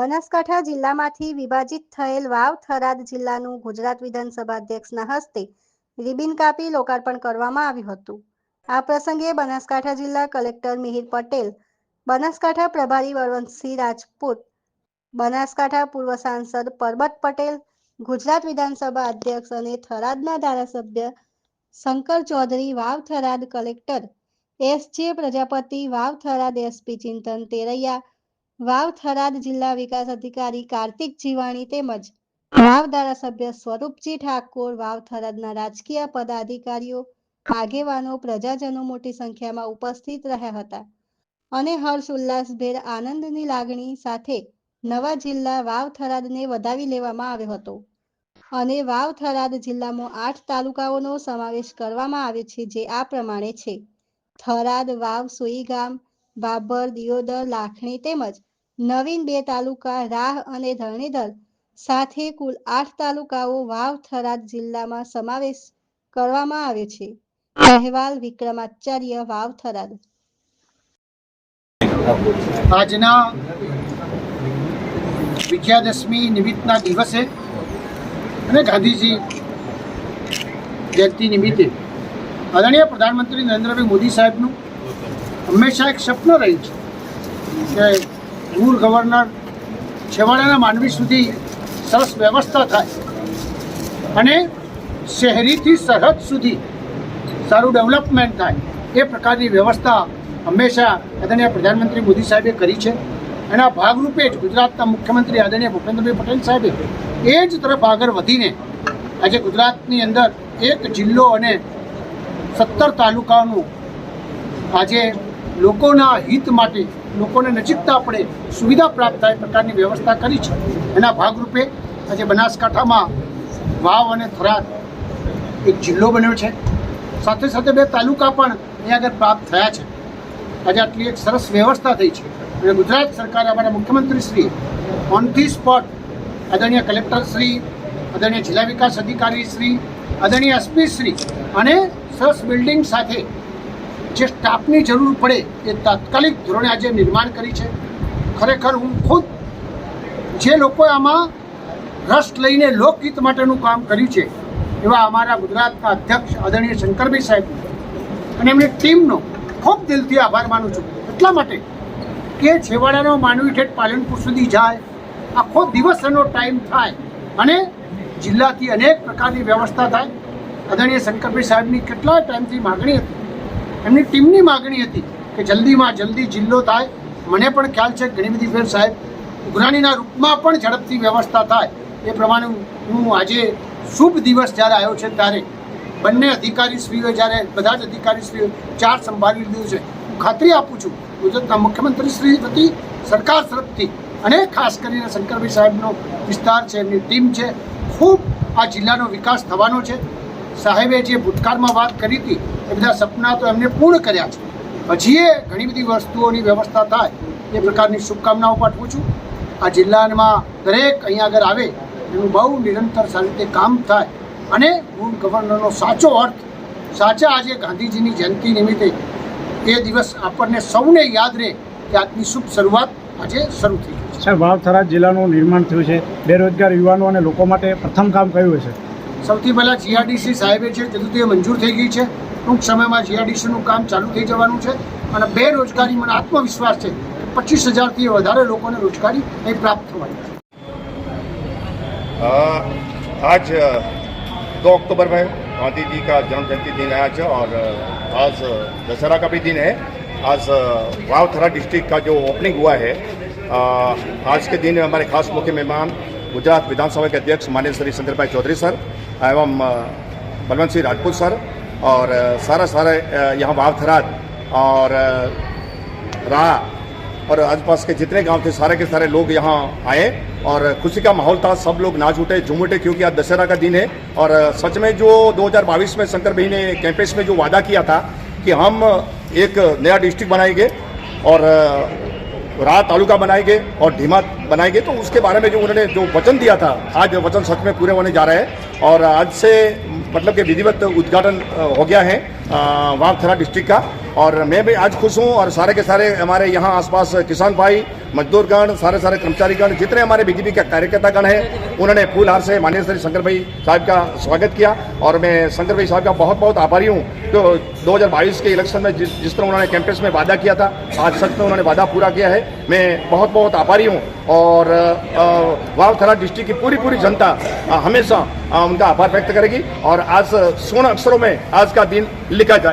બનાસકાંઠા જિલ્લામાંથી વિભાજિત થયેલ વાવ થરાદ જિલ્લાનું ગુજરાત વિધાનસભા અધ્યક્ષના હસ્તે રિબિન કાપી લોકાર્પણ કરવામાં આવ્યું હતું. આ પ્રસંગે બનાસકાંઠા જિલ્લા કલેક્ટર મિહિર પટેલ, બનાસકાંઠા પ્રભારી બળવંતસિંહ રાજપૂત, બનાસકાંઠા પૂર્વ સાંસદ પરબત પટેલ, ગુજરાત વિધાનસભા અધ્યક્ષ અને થરાદના ધારાસભ્ય Shankar Chaudhary, Vav Tharad collector, S J Prajapati, Vav Tharad SP Chintan Teraiya Vav Tharad જિલ્લા વિકાસ અધિકારી કાર્તિક જીવાણી તેમજ વાવ ધારાસભ્ય સ્વરૂપજી ઠાકોર વાવ થરાદના રાજકીય પદાધિકારીઓ, આગેવાનો, પ્રજાજનો મોટી સંખ્યામાં ઉપસ્થિત રહ્યા હતા અને હર્ષ ઉલ્લાસભેર આનંદની લાગણી સાથે નવા જિલ્લા વાવ થરાદને વધાવી લેવામાં આવ્યો હતો અને વાવ થરાદ જિલ્લામાં આઠ તાલુકાઓનો સમાવેશ કરવામાં આવે છે જે આ પ્રમાણે છે. થરાદ, વાવ, સુઈગામ, બાબર, દિયોદર, લાખણી તેમજ નવીન બે તાલુકા રાહ અને ધરણીધર સાથે કુલ આઠ તાલુકાઓ વાવ, થરાદ જિલ્લામાં સમાવેશ કરવામાં આવે છે. અહેવાલ વિક્રમાચાર્ય, વાવ, થરાદ. આજના વિજયાદશમી નિમિત્તના દિવસે અને ગાંધીજી જયંતિ નિમિત્તે આદરણીય પ્રધાનમંત્રી નરેન્દ્રભાઈ મોદી સાહેબનું હંમેશા એક સપનું રહ્યું છે કે રૂલ ગવર્નર છેવાડાના માનવી સુધી સરસ વ્યવસ્થા થાય અને શહેરીથી સરહદ સુધી સારું ડેવલપમેન્ટ થાય એ પ્રકારની વ્યવસ્થા હંમેશા આદરણીય પ્રધાનમંત્રી મોદી સાહેબે કરી છે. એના ભાગરૂપે જ ગુજરાતના મુખ્યમંત્રી આદરણીય ભૂપેન્દ્રભાઈ પટેલ સાહેબે એ જ તરફ આગળ વધીને આજે ગુજરાતની અંદર એક જિલ્લો અને સત્તર તાલુકાનું આજે લોકોના હિત માટે લોકોને નજીકતા પડે, સુવિધા પ્રાપ્ત થાય પ્રકારની વ્યવસ્થા કરી છે. એના ભાગરૂપે આજે બનાસકાંઠામાં વાવ અને થરાદ એક જિલ્લો બન્યો છે. સાથે સાથે બે તાલુકા પણ અહીંયા આગળ પ્રાપ્ત થયા છે. આજે આટલી એક સરસ વ્યવસ્થા થઈ છે. અને ગુજરાત સરકારે અમારા મુખ્યમંત્રી શ્રી ઓન ધી સ્પોટ આદરણીય કલેક્ટર શ્રી, આદરણીય જિલ્લા વિકાસ અધિકારી શ્રી, આદરણીય એસપીશ્રી અને સરસ બિલ્ડિંગ સાથે જે સ્ટાફની જરૂર પડે એ તાત્કાલિક ધોરણે આજે નિર્માણ કરી છે. ખરેખર હું ખુદ જે લોકોએ આમાં રસ લઈને લોકહિત માટેનું કામ કર્યું છે, એવા અમારા ગુજરાતના અધ્યક્ષ આદરણીય શંકરભાઈ સાહેબ. અને એમની ટીમનો ખૂબ દિલથી આભાર માનું છું. એટલા માટે કે છેવાડાનો માનવી ઠેઠ પાલનપુર સુધી જાય, આખો દિવસ એનો ટાઈમ થાય અને જિલ્લાથી અનેક પ્રકારની વ્યવસ્થા થાય. આદરણીય શંકરભાઈ સાહેબની કેટલા ટાઈમથી માગણી હતી. એમની ટીમની માગણી હતી કે જલ્દીમાં જલ્દી જિલ્લો થાય. મને પણ ખ્યાલ છે ઘણી બધી ફેર સાહેબ ઉઘરાણીના રૂપમાં પણ ઝડપથી વ્યવસ્થા થાય. એ પ્રમાણે હું આજે શુભ દિવસ જ્યારે આવ્યો છે ત્યારે બંને અધિકારીશ્રીઓએ જ્યારે, બધા જ અધિકારીશ્રીઓ ચાર સંભાળી લીધું છે. હું ખાતરી આપું છું ગુજરાતના મુખ્યમંત્રી શ્રી વતી સરકાર તરફથી અને ખાસ કરીને શંકરભાઈ સાહેબનો વિસ્તાર છે, એમની ટીમ છે, ખૂબ આ જિલ્લાનો વિકાસ થવાનો છે. સાહેબે જે ભૂતકાળમાં વાત કરી હતી એ બધા સપના તો એમને પૂર્ણ કર્યા છે. પછી એ ઘણી બધી વસ્તુઓની વ્યવસ્થા થાય એ પ્રકારની શુભકામનાઓ પાઠવું છું. આ જિલ્લામાં દરેક અહીંયા આગળ આવે એનું બહુ નિરંતર સારી રીતે કામ થાય અને ગુડ ગવર્નરનો સાચો અર્થ, સાચા આજે ગાંધીજીની જયંતિ નિમિત્તે એ દિવસ આપણને સૌને યાદ રહે કે આજની શુભ શરૂઆત આજે શરૂ થઈ છે. સાહેબ વાવ જિલ્લાનું નિર્માણ થયું છે. બેરોજગાર યુવાનો અને લોકો માટે પ્રથમ કામ કયું હશે? સૌથી પહેલાં જીઆરડીસી સાહેબે છે તેથી તે મંજૂર થઈ ગઈ છે ટૂંક સમયમાં જીઆરડીસીનું કામ ચાલુ થઈ જવાનું છે અને બેરોજગારી મને આત્મવિશ્વાસ છે કે પચીસ હજારથી વધારે લોકોને રોજગારી અહીં પ્રાપ્ત થવાની છે अ, आज दो अक्टूबर में गांधी जी का जन्म जयंती दिन है आज और अ, आज दशहरा का भी दिन है आज अ, वावथरा डिस्ट्रिक्ट का जो ओपनिंग हुआ है अ, आज के दिन हमारे खास मुख्य मेहमान गुजरात विधानसभा के अध्यक्ष माननीय श्री शंकरभाई चौधरी सर एवं बलवंत सिंह राजपूत सर और सारा सारा यहाँ वावथराद और अ, राह और आसपास के जितने गाँव थे सारे के सारे लोग यहाँ आए और खुशी का माहौल था। सब लोग नाच उठे झूम उठे क्योंकि आज दशहरा का दिन है और सच में जो 2022 में शंकर भाई ने कैंपेस में जो वादा किया था कि हम एक नया डिस्ट्रिक्ट बनाएँगे और राह तालुका बनाएंगे और ढीमा बनाएंगे तो उसके बारे में जो उन्होंने जो वचन दिया था आज वचन सच में पूरे होने जा रहे हैं और आज से मतलब कि विधिवत उद्घाटन अ, हो गया है वावथरा डिस्ट्रिक्ट का। और मैं भी आज खुश हूँ और सारे के सारे हमारे यहाँ आसपास किसान भाई, मजदूरगण, सारे सारे कर्मचारीगण, जितने हमारे बीजेपी के कार्यकर्तागण हैं, उन्होंने फूल हार से माननीय श्री शंकर भाई साहब का स्वागत किया। और मैं शंकर भाई साहब का बहुत बहुत आभारी हूँ। जो 2022 के इलेक्शन में जिस जिस तरह उन्होंने कैंपेस में वादा किया था, आज सच में उन्होंने वादा पूरा किया है। मैं बहुत बहुत आभारी हूँ। और वावथरा डिस्ट्रिक्ट की पूरी पूरी जनता हमेशा उनका आभार व्यक्त करेगी। और आज स्वर्ण अक्षरों में आज का दिन লেখা যায়